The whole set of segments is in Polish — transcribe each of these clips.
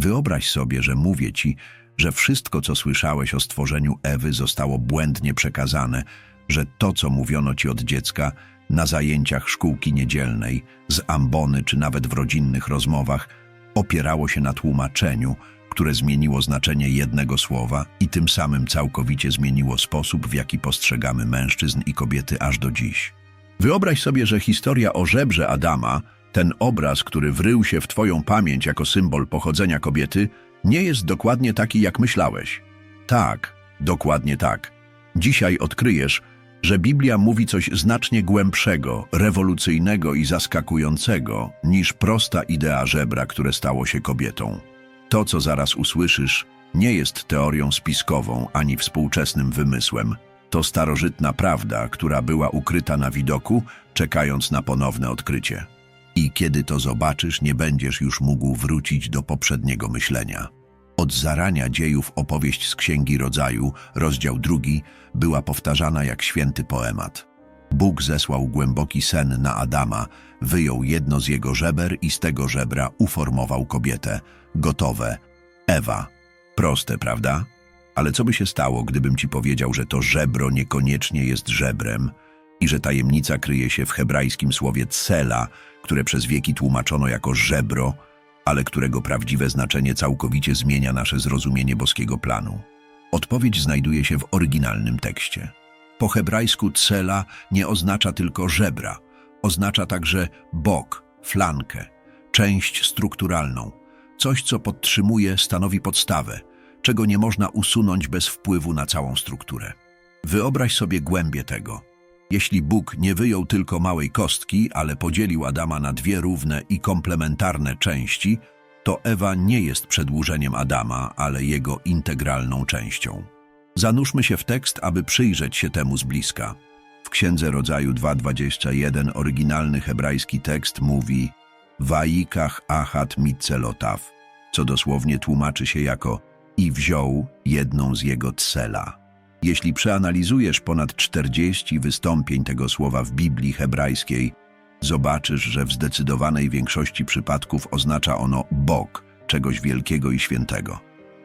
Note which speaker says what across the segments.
Speaker 1: Wyobraź sobie, że mówię ci, że wszystko, co słyszałeś o stworzeniu Ewy, zostało błędnie przekazane, że to, co mówiono ci od dziecka na zajęciach szkółki niedzielnej, z ambony czy nawet w rodzinnych rozmowach, opierało się na tłumaczeniu, które zmieniło znaczenie jednego słowa i tym samym całkowicie zmieniło sposób, w jaki postrzegamy mężczyzn i kobiety aż do dziś. Wyobraź sobie, że historia o żebrze Adama, ten obraz, który wrył się w twoją pamięć jako symbol pochodzenia kobiety, nie jest dokładnie taki, jak myślałeś. Tak, dokładnie tak. Dzisiaj odkryjesz, że Biblia mówi coś znacznie głębszego, rewolucyjnego i zaskakującego niż prosta idea żebra, które stało się kobietą. To, co zaraz usłyszysz, nie jest teorią spiskową ani współczesnym wymysłem. To starożytna prawda, która była ukryta na widoku, czekając na ponowne odkrycie. I kiedy to zobaczysz, nie będziesz już mógł wrócić do poprzedniego myślenia. Od zarania dziejów opowieść z Księgi Rodzaju, rozdział drugi, była powtarzana jak święty poemat. Bóg zesłał głęboki sen na Adama, wyjął jedno z jego żeber i z tego żebra uformował kobietę. Gotowe. Ewa. Proste, prawda? Ale co by się stało, gdybym ci powiedział, że to żebro niekoniecznie jest żebrem i że tajemnica kryje się w hebrajskim słowie cela, które przez wieki tłumaczono jako żebro, ale którego prawdziwe znaczenie całkowicie zmienia nasze zrozumienie boskiego planu? Odpowiedź znajduje się w oryginalnym tekście. Po hebrajsku cela nie oznacza tylko żebra, oznacza także bok, flankę, część strukturalną, coś co podtrzymuje, stanowi podstawę, czego nie można usunąć bez wpływu na całą strukturę. Wyobraź sobie głębię tego. Jeśli Bóg nie wyjął tylko małej kostki, ale podzielił Adama na dwie równe i komplementarne części, to Ewa nie jest przedłużeniem Adama, ale jego integralną częścią. Zanurzmy się w tekst, aby przyjrzeć się temu z bliska. W Księdze Rodzaju 2.21 oryginalny hebrajski tekst mówi Waikach achat mitcelotaw, co dosłownie tłumaczy się jako i wziął jedną z jego cela. Jeśli przeanalizujesz ponad 40 wystąpień tego słowa w Biblii hebrajskiej, zobaczysz, że w zdecydowanej większości przypadków oznacza ono Bóg, czegoś wielkiego i świętego.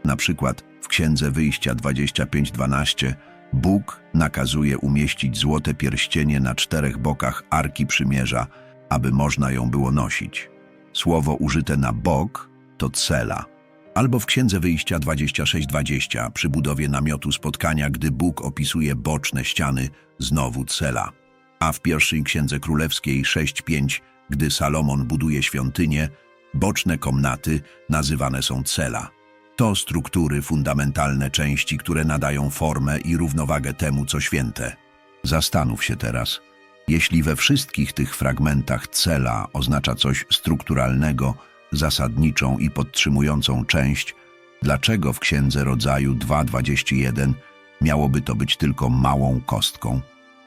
Speaker 1: Na przykład w Księdze Wyjścia 25:12 Bóg nakazuje umieścić złote pierścienie na czterech bokach Arki Przymierza, aby można ją było nosić. Słowo użyte na bok to cela. Albo w Księdze Wyjścia 26:20 przy budowie namiotu spotkania, gdy Bóg opisuje boczne ściany, znowu cela. A w pierwszej Księdze Królewskiej 6:5, gdy Salomon buduje świątynię, boczne komnaty nazywane są cela. To struktury, fundamentalne części, które nadają formę i równowagę temu, co święte. Zastanów się teraz. Jeśli we wszystkich tych fragmentach cela oznacza coś strukturalnego, zasadniczą i podtrzymującą część, dlaczego w Księdze Rodzaju 2.21 miałoby to być tylko małą kostką?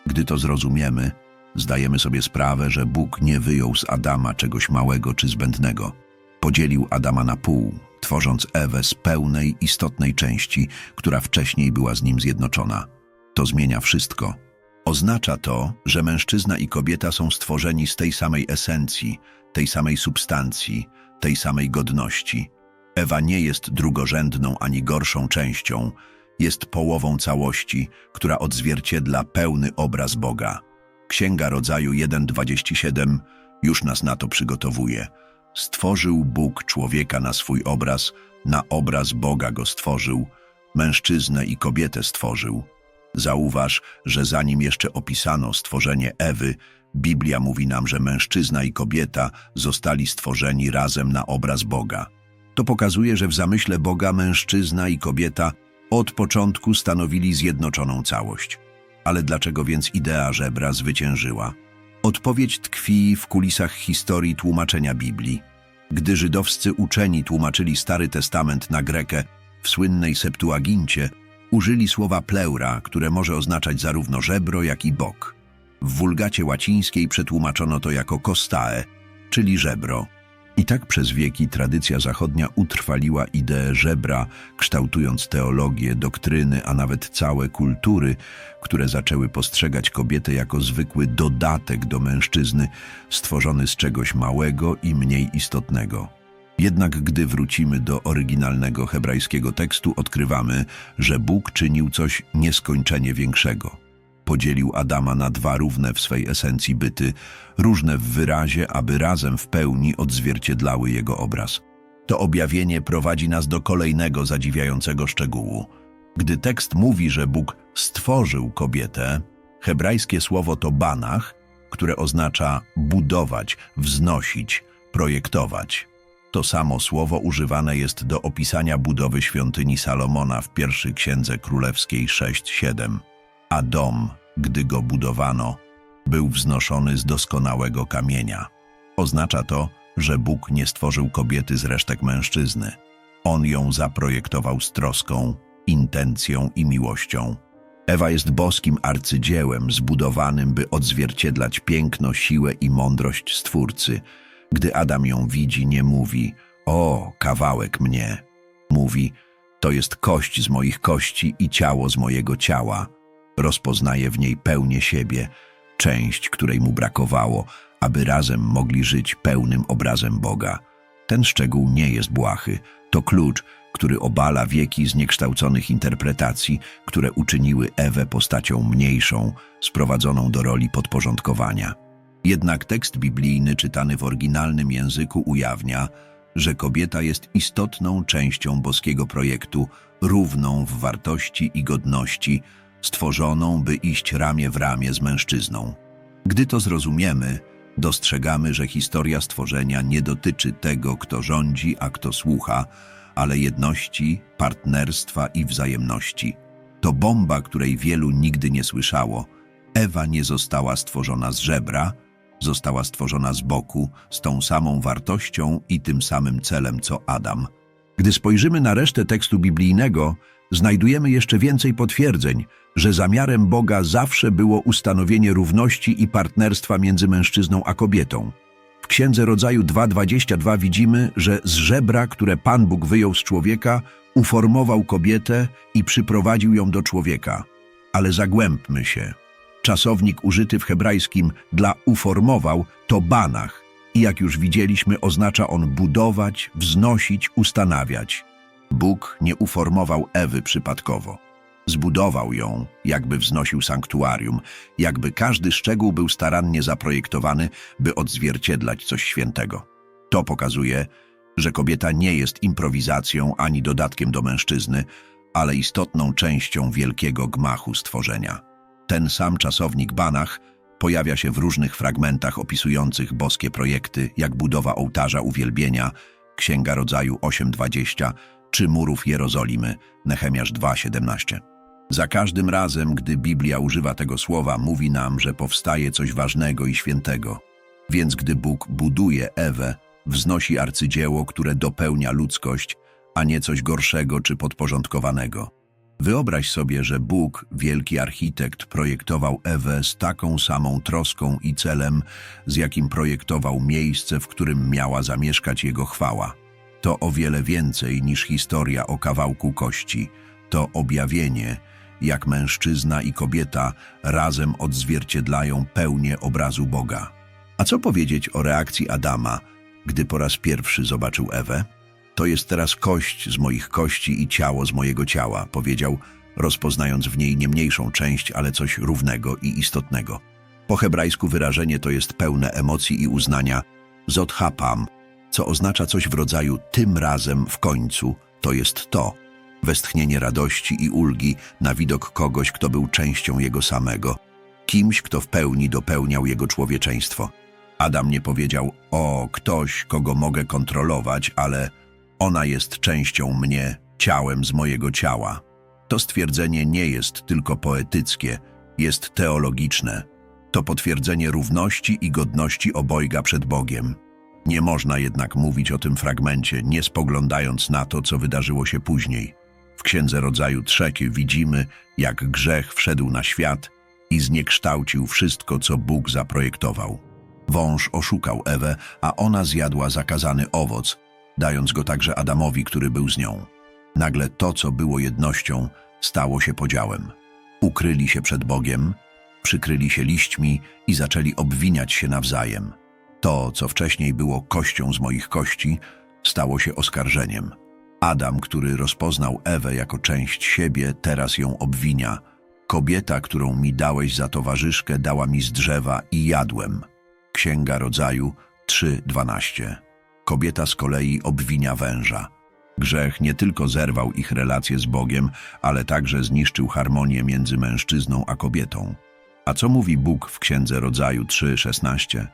Speaker 1: Gdy to zrozumiemy, zdajemy sobie sprawę, że Bóg nie wyjął z Adama czegoś małego czy zbędnego. Podzielił Adama na pół, tworząc Ewę z pełnej, istotnej części, która wcześniej była z nim zjednoczona. To zmienia wszystko. Oznacza to, że mężczyzna i kobieta są stworzeni z tej samej esencji, tej samej substancji, tej samej godności. Ewa nie jest drugorzędną ani gorszą częścią, jest połową całości, która odzwierciedla pełny obraz Boga. Księga Rodzaju 1.27 już nas na to przygotowuje. Stworzył Bóg człowieka na swój obraz, na obraz Boga go stworzył, mężczyznę i kobietę stworzył. Zauważ, że zanim jeszcze opisano stworzenie Ewy, Biblia mówi nam, że mężczyzna i kobieta zostali stworzeni razem na obraz Boga. To pokazuje, że w zamyśle Boga mężczyzna i kobieta od początku stanowili zjednoczoną całość. Ale dlaczego więc idea żebra zwyciężyła? Odpowiedź tkwi w kulisach historii tłumaczenia Biblii. Gdy żydowscy uczeni tłumaczyli Stary Testament na grekę w słynnej Septuagincie, użyli słowa pleura, które może oznaczać zarówno żebro, jak i bok. W wulgacie łacińskiej przetłumaczono to jako kostae, czyli żebro. I tak przez wieki tradycja zachodnia utrwaliła ideę żebra, kształtując teologię, doktryny, a nawet całe kultury, które zaczęły postrzegać kobietę jako zwykły dodatek do mężczyzny, stworzony z czegoś małego i mniej istotnego. Jednak gdy wrócimy do oryginalnego hebrajskiego tekstu, odkrywamy, że Bóg czynił coś nieskończenie większego. Podzielił Adama na dwa równe w swej esencji byty, różne w wyrazie, aby razem w pełni odzwierciedlały jego obraz. To objawienie prowadzi nas do kolejnego zadziwiającego szczegółu. Gdy tekst mówi, że Bóg stworzył kobietę, hebrajskie słowo to banach, które oznacza budować, wznosić, projektować. To samo słowo używane jest do opisania budowy świątyni Salomona w pierwszej księdze królewskiej 6-7. A dom, gdy go budowano, był wznoszony z doskonałego kamienia. Oznacza to, że Bóg nie stworzył kobiety z resztek mężczyzny. On ją zaprojektował z troską, intencją i miłością. Ewa jest boskim arcydziełem zbudowanym, by odzwierciedlać piękno, siłę i mądrość Stwórcy. Gdy Adam ją widzi, nie mówi o, kawałek mnie. Mówi, to jest kość z moich kości i ciało z mojego ciała. Rozpoznaje w niej pełnię siebie, część, której mu brakowało, aby razem mogli żyć pełnym obrazem Boga. Ten szczegół nie jest błahy, to klucz, który obala wieki zniekształconych interpretacji, które uczyniły Ewę postacią mniejszą, sprowadzoną do roli podporządkowania. Jednak tekst biblijny czytany w oryginalnym języku ujawnia, że kobieta jest istotną częścią boskiego projektu, równą w wartości i godności, stworzoną, by iść ramię w ramię z mężczyzną. Gdy to zrozumiemy, dostrzegamy, że historia stworzenia nie dotyczy tego, kto rządzi, a kto słucha, ale jedności, partnerstwa i wzajemności. To bomba, której wielu nigdy nie słyszało. Ewa nie została stworzona z żebra, została stworzona z boku, z tą samą wartością i tym samym celem co Adam. Gdy spojrzymy na resztę tekstu biblijnego, znajdujemy jeszcze więcej potwierdzeń, że zamiarem Boga zawsze było ustanowienie równości i partnerstwa między mężczyzną a kobietą. W Księdze Rodzaju 2.22 widzimy, że z żebra, które Pan Bóg wyjął z człowieka, uformował kobietę i przyprowadził ją do człowieka. Ale zagłębmy się. Czasownik użyty w hebrajskim dla uformował to banach i jak już widzieliśmy oznacza on budować, wznosić, ustanawiać. Bóg nie uformował Ewy przypadkowo. Zbudował ją, jakby wznosił sanktuarium, jakby każdy szczegół był starannie zaprojektowany, by odzwierciedlać coś świętego. To pokazuje, że kobieta nie jest improwizacją ani dodatkiem do mężczyzny, ale istotną częścią wielkiego gmachu stworzenia. Ten sam czasownik Banach pojawia się w różnych fragmentach opisujących boskie projekty, jak budowa ołtarza uwielbienia, Księga Rodzaju 8.20 czy murów Jerozolimy, Nehemiasz 2.17. Za każdym razem, gdy Biblia używa tego słowa, mówi nam, że powstaje coś ważnego i świętego. Więc gdy Bóg buduje Ewę, wznosi arcydzieło, które dopełnia ludzkość, a nie coś gorszego czy podporządkowanego. Wyobraź sobie, że Bóg, wielki architekt, projektował Ewę z taką samą troską i celem, z jakim projektował miejsce, w którym miała zamieszkać Jego chwała. To o wiele więcej niż historia o kawałku kości. To objawienie, jak mężczyzna i kobieta razem odzwierciedlają pełnię obrazu Boga. A co powiedzieć o reakcji Adama, gdy po raz pierwszy zobaczył Ewę? To jest teraz kość z moich kości i ciało z mojego ciała, powiedział, rozpoznając w niej nie mniejszą część, ale coś równego i istotnego. Po hebrajsku wyrażenie to jest pełne emocji i uznania zothapam, co oznacza coś w rodzaju tym razem w końcu, to jest to. Westchnienie radości i ulgi na widok kogoś, kto był częścią jego samego, kimś, kto w pełni dopełniał jego człowieczeństwo. Adam nie powiedział, o, ktoś, kogo mogę kontrolować, ale ona jest częścią mnie, ciałem z mojego ciała. To stwierdzenie nie jest tylko poetyckie, jest teologiczne. To potwierdzenie równości i godności obojga przed Bogiem. Nie można jednak mówić o tym fragmencie, nie spoglądając na to, co wydarzyło się później. W Księdze Rodzaju trzeciej widzimy, jak grzech wszedł na świat i zniekształcił wszystko, co Bóg zaprojektował. Wąż oszukał Ewę, a ona zjadła zakazany owoc, dając go także Adamowi, który był z nią. Nagle to, co było jednością, stało się podziałem. Ukryli się przed Bogiem, przykryli się liśćmi i zaczęli obwiniać się nawzajem. To, co wcześniej było kością z moich kości, stało się oskarżeniem. Adam, który rozpoznał Ewę jako część siebie, teraz ją obwinia. Kobieta, którą mi dałeś za towarzyszkę, dała mi z drzewa i jadłem. Księga Rodzaju 3:12. Kobieta z kolei obwinia węża. Grzech nie tylko zerwał ich relacje z Bogiem, ale także zniszczył harmonię między mężczyzną a kobietą. A co mówi Bóg w Księdze Rodzaju 3:16?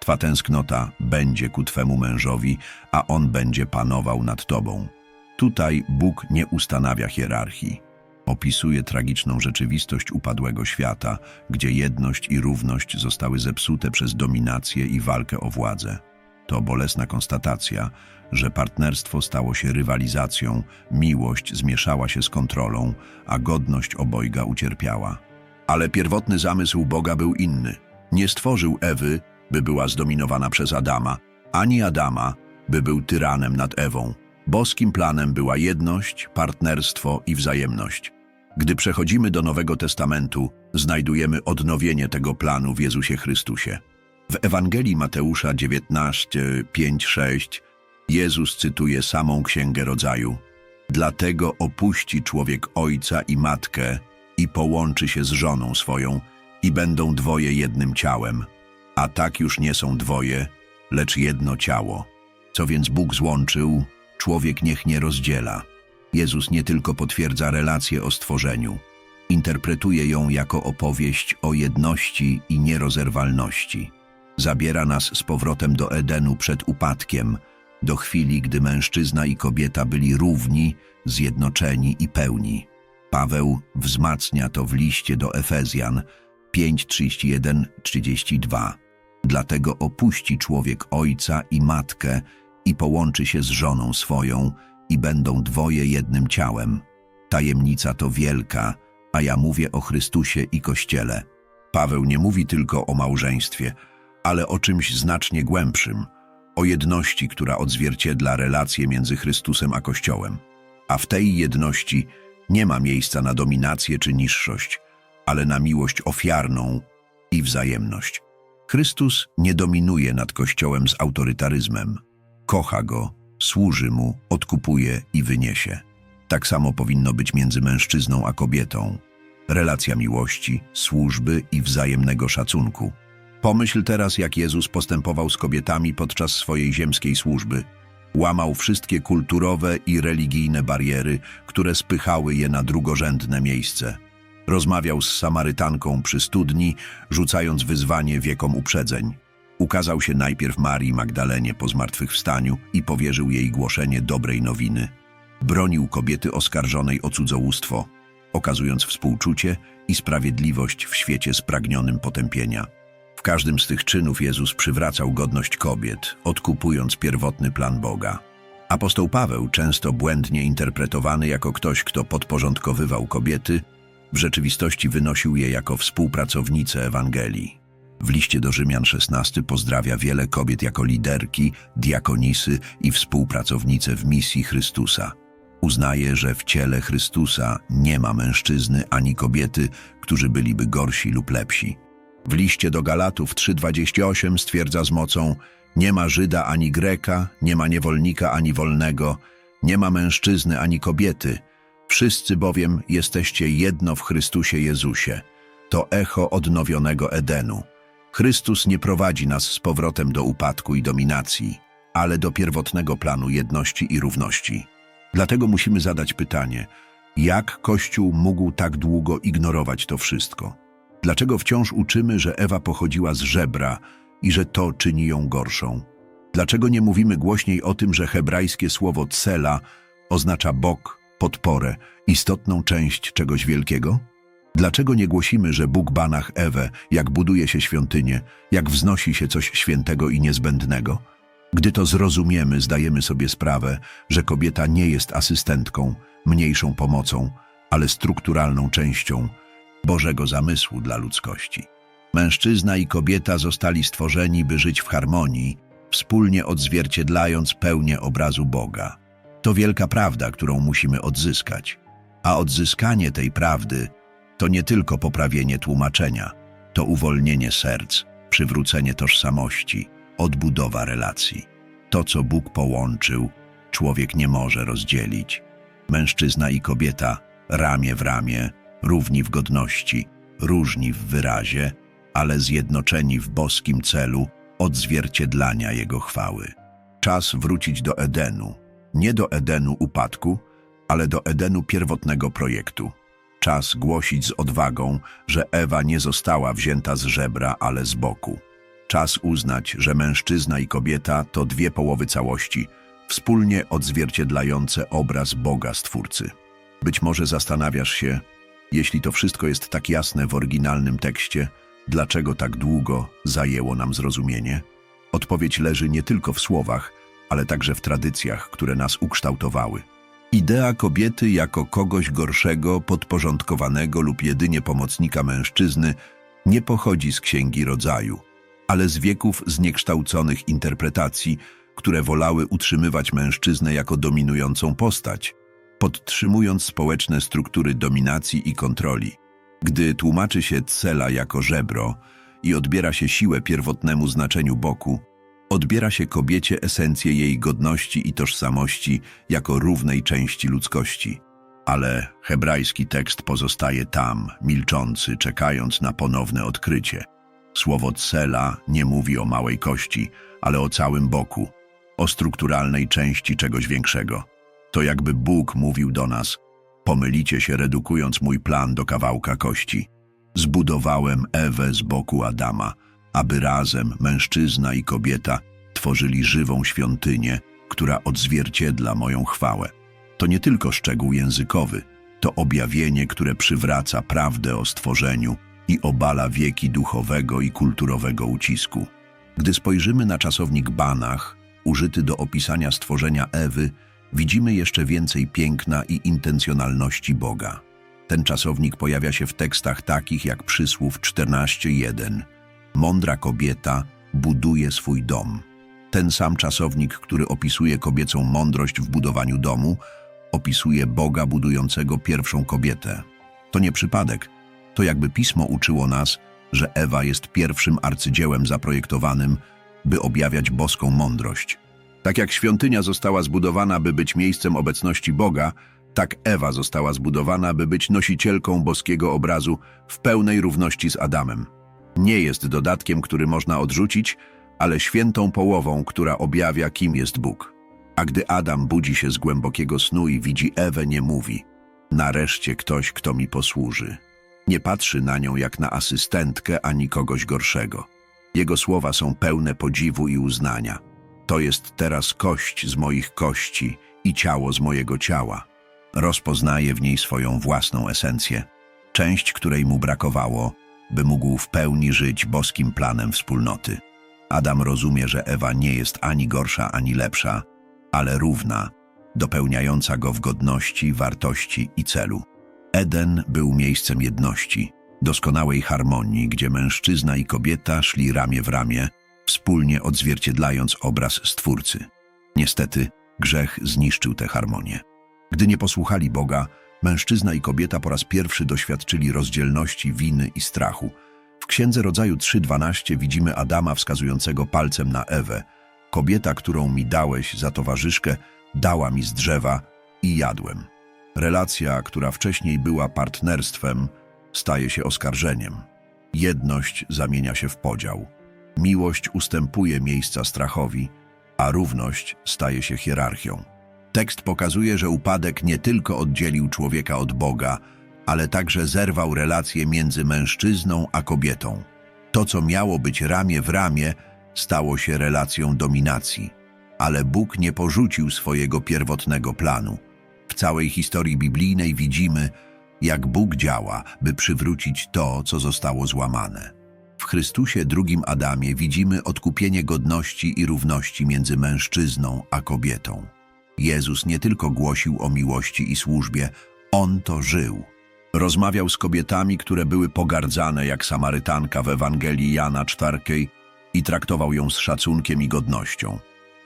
Speaker 1: Twa tęsknota będzie ku Twemu mężowi, a on będzie panował nad Tobą. Tutaj Bóg nie ustanawia hierarchii. Opisuje tragiczną rzeczywistość upadłego świata, gdzie jedność i równość zostały zepsute przez dominację i walkę o władzę. To bolesna konstatacja, że partnerstwo stało się rywalizacją, miłość zmieszała się z kontrolą, a godność obojga ucierpiała. Ale pierwotny zamysł Boga był inny. Nie stworzył Ewy, by była zdominowana przez Adama, ani Adama, by był tyranem nad Ewą. Boskim planem była jedność, partnerstwo i wzajemność. Gdy przechodzimy do Nowego Testamentu, znajdujemy odnowienie tego planu w Jezusie Chrystusie. W Ewangelii Mateusza 19, 5, 6 Jezus cytuje samą Księgę Rodzaju. Dlatego opuści człowiek ojca i matkę i połączy się z żoną swoją i będą dwoje jednym ciałem. A tak już nie są dwoje, lecz jedno ciało. Co więc Bóg złączył, człowiek niech nie rozdziela. Jezus nie tylko potwierdza relację o stworzeniu, interpretuje ją jako opowieść o jedności i nierozerwalności. Zabiera nas z powrotem do Edenu przed upadkiem, do chwili, gdy mężczyzna i kobieta byli równi, zjednoczeni i pełni. Paweł wzmacnia to w liście do Efezjan 5:31-32. Dlatego opuści człowiek ojca i matkę i połączy się z żoną swoją i będą dwoje jednym ciałem. Tajemnica to wielka, a ja mówię o Chrystusie i Kościele. Paweł nie mówi tylko o małżeństwie, ale o czymś znacznie głębszym, o jedności, która odzwierciedla relacje między Chrystusem a Kościołem. A w tej jedności nie ma miejsca na dominację czy niższość, ale na miłość ofiarną i wzajemność. Chrystus nie dominuje nad Kościołem z autorytaryzmem. Kocha go, służy mu, odkupuje i wyniesie. Tak samo powinno być między mężczyzną a kobietą. Relacja miłości, służby i wzajemnego szacunku. Pomyśl teraz, jak Jezus postępował z kobietami podczas swojej ziemskiej służby. Łamał wszystkie kulturowe i religijne bariery, które spychały je na drugorzędne miejsce. Rozmawiał z Samarytanką przy studni, rzucając wyzwanie wiekom uprzedzeń. Ukazał się najpierw Marii Magdalenie po zmartwychwstaniu i powierzył jej głoszenie dobrej nowiny. Bronił kobiety oskarżonej o cudzołóstwo, okazując współczucie i sprawiedliwość w świecie spragnionym potępienia. W każdym z tych czynów Jezus przywracał godność kobiet, odkupując pierwotny plan Boga. Apostoł Paweł, często błędnie interpretowany jako ktoś, kto podporządkowywał kobiety, w rzeczywistości wynosił je jako współpracownice Ewangelii. W liście do Rzymian 16 pozdrawia wiele kobiet jako liderki, diakonisy i współpracownice w misji Chrystusa. Uznaje, że w ciele Chrystusa nie ma mężczyzny ani kobiety, którzy byliby gorsi lub lepsi. W liście do Galatów 3:28 stwierdza z mocą: Nie ma Żyda ani Greka, nie ma niewolnika ani wolnego, nie ma mężczyzny ani kobiety. Wszyscy bowiem jesteście jedno w Chrystusie Jezusie. To echo odnowionego Edenu. Chrystus nie prowadzi nas z powrotem do upadku i dominacji, ale do pierwotnego planu jedności i równości. Dlatego musimy zadać pytanie, jak Kościół mógł tak długo ignorować to wszystko? Dlaczego wciąż uczymy, że Ewa pochodziła z żebra i że to czyni ją gorszą? Dlaczego nie mówimy głośniej o tym, że hebrajskie słowo cela oznacza bok, podporę, istotną część czegoś wielkiego? Dlaczego nie głosimy, że Bóg banach Ewę, jak buduje się świątynię, jak wznosi się coś świętego i niezbędnego? Gdy to zrozumiemy, zdajemy sobie sprawę, że kobieta nie jest asystentką, mniejszą pomocą, ale strukturalną częścią Bożego zamysłu dla ludzkości. Mężczyzna i kobieta zostali stworzeni, by żyć w harmonii, wspólnie odzwierciedlając pełnię obrazu Boga. To wielka prawda, którą musimy odzyskać. A odzyskanie tej prawdy to nie tylko poprawienie tłumaczenia, to uwolnienie serc, przywrócenie tożsamości, odbudowa relacji. To, co Bóg połączył, człowiek nie może rozdzielić. Mężczyzna i kobieta, ramię w ramię, równi w godności, różni w wyrazie, ale zjednoczeni w boskim celu odzwierciedlania Jego chwały. Czas wrócić do Edenu, nie do Edenu upadku, ale do Edenu pierwotnego projektu. Czas głosić z odwagą, że Ewa nie została wzięta z żebra, ale z boku. Czas uznać, że mężczyzna i kobieta to dwie połowy całości, wspólnie odzwierciedlające obraz Boga Stwórcy. Być może zastanawiasz się, jeśli to wszystko jest tak jasne w oryginalnym tekście, dlaczego tak długo zajęło nam zrozumienie? Odpowiedź leży nie tylko w słowach, ale także w tradycjach, które nas ukształtowały. Idea kobiety jako kogoś gorszego, podporządkowanego lub jedynie pomocnika mężczyzny nie pochodzi z księgi rodzaju, ale z wieków zniekształconych interpretacji, które wolały utrzymywać mężczyznę jako dominującą postać, podtrzymując społeczne struktury dominacji i kontroli. Gdy tłumaczy się cela jako żebro i odbiera się siłę pierwotnemu znaczeniu boku, odbiera się kobiecie esencję jej godności i tożsamości jako równej części ludzkości. Ale hebrajski tekst pozostaje tam, milczący, czekając na ponowne odkrycie. Słowo cela nie mówi o małej kości, ale o całym boku, o strukturalnej części czegoś większego. To jakby Bóg mówił do nas, pomylicie się redukując mój plan do kawałka kości. Zbudowałem Ewę z boku Adama, aby razem mężczyzna i kobieta tworzyli żywą świątynię, która odzwierciedla moją chwałę. To nie tylko szczegół językowy, to objawienie, które przywraca prawdę o stworzeniu i obala wieki duchowego i kulturowego ucisku. Gdy spojrzymy na czasownik Banach, użyty do opisania stworzenia Ewy, widzimy jeszcze więcej piękna i intencjonalności Boga. Ten czasownik pojawia się w tekstach takich jak przysłów 14.1. Mądra kobieta buduje swój dom. Ten sam czasownik, który opisuje kobiecą mądrość w budowaniu domu, opisuje Boga budującego pierwszą kobietę. To nie przypadek. To jakby pismo uczyło nas, że Ewa jest pierwszym arcydziełem zaprojektowanym, by objawiać boską mądrość. Tak jak świątynia została zbudowana, by być miejscem obecności Boga, tak Ewa została zbudowana, by być nosicielką boskiego obrazu w pełnej równości z Adamem. Nie jest dodatkiem, który można odrzucić, ale świętą połową, która objawia, kim jest Bóg. A gdy Adam budzi się z głębokiego snu i widzi Ewę, nie mówi: Nareszcie ktoś, kto mi posłuży. Nie patrzy na nią jak na asystentkę ani kogoś gorszego. Jego słowa są pełne podziwu i uznania. To jest teraz kość z moich kości i ciało z mojego ciała. Rozpoznaje w niej swoją własną esencję, część, której mu brakowało, by mógł w pełni żyć boskim planem wspólnoty. Adam rozumie, że Ewa nie jest ani gorsza, ani lepsza, ale równa, dopełniająca go w godności, wartości i celu. Eden był miejscem jedności, doskonałej harmonii, gdzie mężczyzna i kobieta szli ramię w ramię, wspólnie odzwierciedlając obraz Stwórcy. Niestety, grzech zniszczył tę harmonię. Gdy nie posłuchali Boga, mężczyzna i kobieta po raz pierwszy doświadczyli rozdzielności, winy i strachu. W Księdze Rodzaju 3.12 widzimy Adama wskazującego palcem na Ewę. Kobieta, którą mi dałeś za towarzyszkę, dała mi z drzewa i jadłem. Relacja, która wcześniej była partnerstwem, staje się oskarżeniem. Jedność zamienia się w podział. Miłość ustępuje miejsca strachowi, a równość staje się hierarchią. Tekst pokazuje, że upadek nie tylko oddzielił człowieka od Boga, ale także zerwał relacje między mężczyzną a kobietą. To, co miało być ramię w ramię, stało się relacją dominacji. Ale Bóg nie porzucił swojego pierwotnego planu. W całej historii biblijnej widzimy, jak Bóg działa, by przywrócić to, co zostało złamane. W Chrystusie drugim Adamie widzimy odkupienie godności i równości między mężczyzną a kobietą. Jezus nie tylko głosił o miłości i służbie, On to żył. Rozmawiał z kobietami, które były pogardzane jak Samarytanka w Ewangelii Jana IV i traktował ją z szacunkiem i godnością.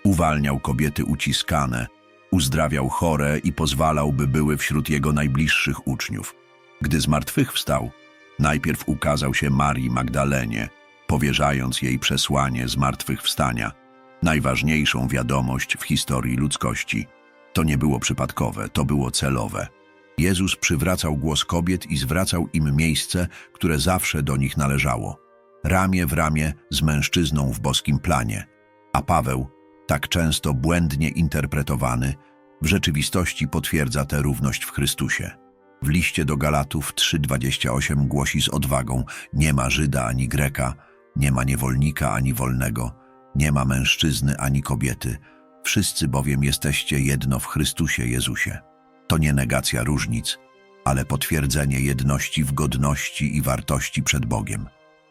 Speaker 1: Uwalniał kobiety uciskane, uzdrawiał chore i pozwalał, by były wśród jego najbliższych uczniów. Gdy zmartwychwstał, najpierw ukazał się Marii Magdalenie, powierzając jej przesłanie zmartwychwstania. Najważniejszą wiadomość w historii ludzkości. To nie było przypadkowe, to było celowe. Jezus przywracał głos kobiet i zwracał im miejsce, które zawsze do nich należało. Ramię w ramię z mężczyzną w boskim planie. A Paweł, tak często błędnie interpretowany, w rzeczywistości potwierdza tę równość w Chrystusie. W liście do Galatów 3:28 głosi z odwagą: Nie ma Żyda ani Greka, nie ma niewolnika ani wolnego, nie ma mężczyzny ani kobiety. Wszyscy bowiem jesteście jedno w Chrystusie Jezusie. To nie negacja różnic, ale potwierdzenie jedności w godności i wartości przed Bogiem.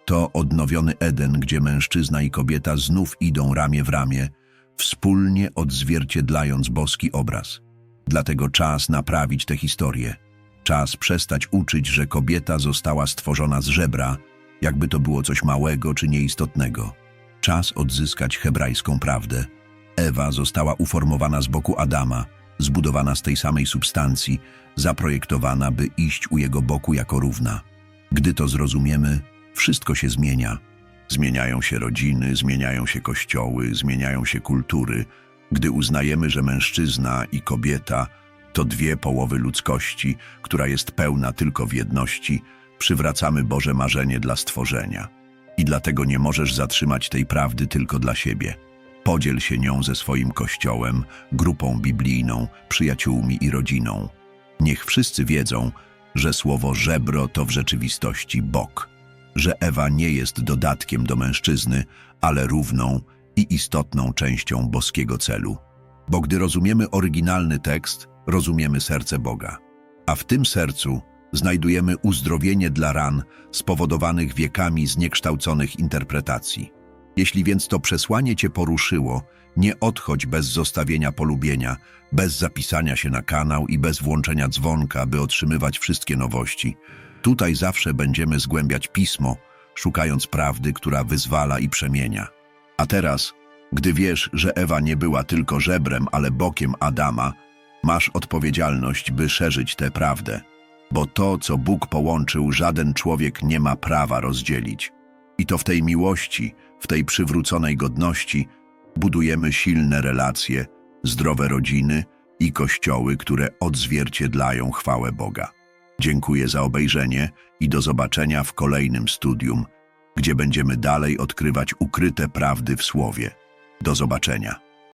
Speaker 1: To odnowiony Eden, gdzie mężczyzna i kobieta znów idą ramię w ramię, wspólnie odzwierciedlając boski obraz. Dlatego czas naprawić tę historię. Czas przestać uczyć, że kobieta została stworzona z żebra, jakby to było coś małego czy nieistotnego. Czas odzyskać hebrajską prawdę. Ewa została uformowana z boku Adama, zbudowana z tej samej substancji, zaprojektowana, by iść u jego boku jako równa. Gdy to zrozumiemy, wszystko się zmienia. Zmieniają się rodziny, zmieniają się kościoły, zmieniają się kultury. Gdy uznajemy, że mężczyzna i kobieta to dwie połowy ludzkości, która jest pełna tylko w jedności, przywracamy Boże marzenie dla stworzenia. I dlatego nie możesz zatrzymać tej prawdy tylko dla siebie. Podziel się nią ze swoim kościołem, grupą biblijną, przyjaciółmi i rodziną. Niech wszyscy wiedzą, że słowo żebro to w rzeczywistości Bóg, że Ewa nie jest dodatkiem do mężczyzny, ale równą i istotną częścią boskiego celu. Bo gdy rozumiemy oryginalny tekst, rozumiemy serce Boga. A w tym sercu znajdujemy uzdrowienie dla ran spowodowanych wiekami zniekształconych interpretacji. Jeśli więc to przesłanie Cię poruszyło, nie odchodź bez zostawienia polubienia, bez zapisania się na kanał i bez włączenia dzwonka, by otrzymywać wszystkie nowości. Tutaj zawsze będziemy zgłębiać pismo, szukając prawdy, która wyzwala i przemienia. A teraz, gdy wiesz, że Ewa nie była tylko żebrem, ale bokiem Adama, masz odpowiedzialność, by szerzyć tę prawdę. Bo to, co Bóg połączył, żaden człowiek nie ma prawa rozdzielić. I to w tej miłości, w tej przywróconej godności budujemy silne relacje, zdrowe rodziny i kościoły, które odzwierciedlają chwałę Boga. Dziękuję za obejrzenie i do zobaczenia w kolejnym studium, gdzie będziemy dalej odkrywać ukryte prawdy w Słowie. Do zobaczenia.